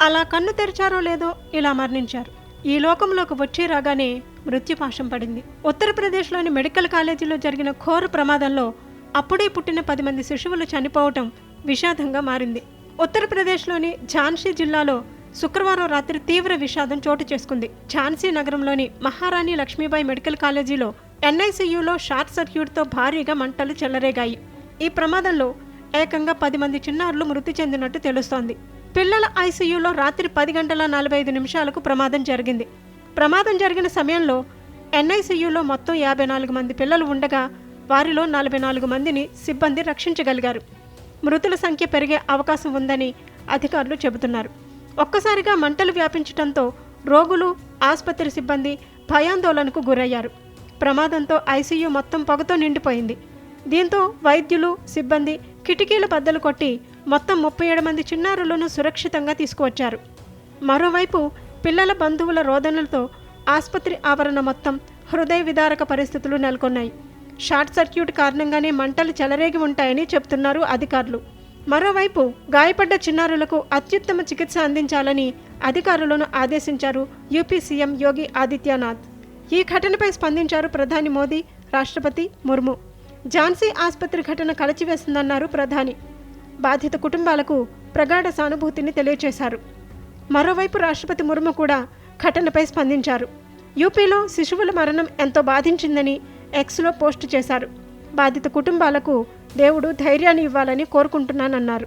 అలా కన్ను తెరిచారో లేదో ఇలా మరణించారు. ఈ లోకంలోకి వచ్చి రాగానే మృత్యుపాశం పడింది. ఉత్తరప్రదేశ్లోని మెడికల్ కాలేజీలో జరిగిన ఘోర ప్రమాదంలో అప్పుడే పుట్టిన పది మంది శిశువులు చనిపోవటం విషాదంగా మారింది. ఉత్తరప్రదేశ్లోని ఝాన్సీ జిల్లాలో శుక్రవారం రాత్రి తీవ్ర విషాదం చోటు చేసుకుంది. ఝాన్సీ నగరంలోని మహారాణి లక్ష్మీబాయి మెడికల్ కాలేజీలో ఎన్ఐసియులో షార్ట్ సర్క్యూట్తో భారీగా మంటలు చెలరేగాయి. ఈ ప్రమాదంలో ఏకంగా పది మంది చిన్నారులు మృతి చెందినట్టు తెలుస్తోంది. పిల్లల ఐసీయూలో రాత్రి పది గంటల నలభై ఐదు నిమిషాలకు ప్రమాదం జరిగింది. ప్రమాదం జరిగిన సమయంలో ఎన్ఐసీయూలో మొత్తం యాభై నాలుగు మంది పిల్లలు ఉండగా వారిలో నలభై నాలుగు మందిని సిబ్బంది రక్షించగలిగారు. మృతుల సంఖ్య పెరిగే అవకాశం ఉందని అధికారులు చెబుతున్నారు. ఒక్కసారిగా మంటలు వ్యాపించడంతో రోగులు ఆసుపత్రి సిబ్బంది భయాందోళనకు గురయ్యారు. ప్రమాదంతో ఐసీయూ మొత్తం పొగతో నిండిపోయింది. దీంతో వైద్యులు సిబ్బంది కిటికీల బద్దలు కొట్టి మొత్తం ముప్పై ఏడు మంది చిన్నారులను సురక్షితంగా తీసుకువచ్చారు. మరోవైపు పిల్లల బంధువుల రోదనలతో ఆసుపత్రి ఆవరణ మొత్తం హృదయ విదారక పరిస్థితులు నెలకొన్నాయి. షార్ట్ సర్క్యూట్ కారణంగానే మంటలు చెలరేగి ఉంటాయని చెబుతున్నారు అధికారులు. మరోవైపు గాయపడ్డ చిన్నారులకు అత్యుత్తమ చికిత్స అందించాలని అధికారులను ఆదేశించారు యూపీ సీఎం యోగి ఆదిత్యనాథ్. ఈ ఘటనపై స్పందించారు ప్రధాని మోదీ రాష్ట్రపతి ముర్ము. ఝాన్సీ ఆసుపత్రి ఘటన కలచివేసిందన్నారు ప్రధాని. బాధిత కుటుంబాలకు ప్రగాఢ సానుభూతిని తెలియజేశారు మరోవైపు రాష్ట్రపతి ముర్ము కూడా ఘటనపై స్పందించారు. యూపీలో శిశువుల మరణం ఎంతో బాధించిందని ఎక్స్లో పోస్టు చేశారు. బాధిత కుటుంబాలకు దేవుడు ధైర్యాన్ని ఇవ్వాలని కోరుకుంటున్నానన్నారు.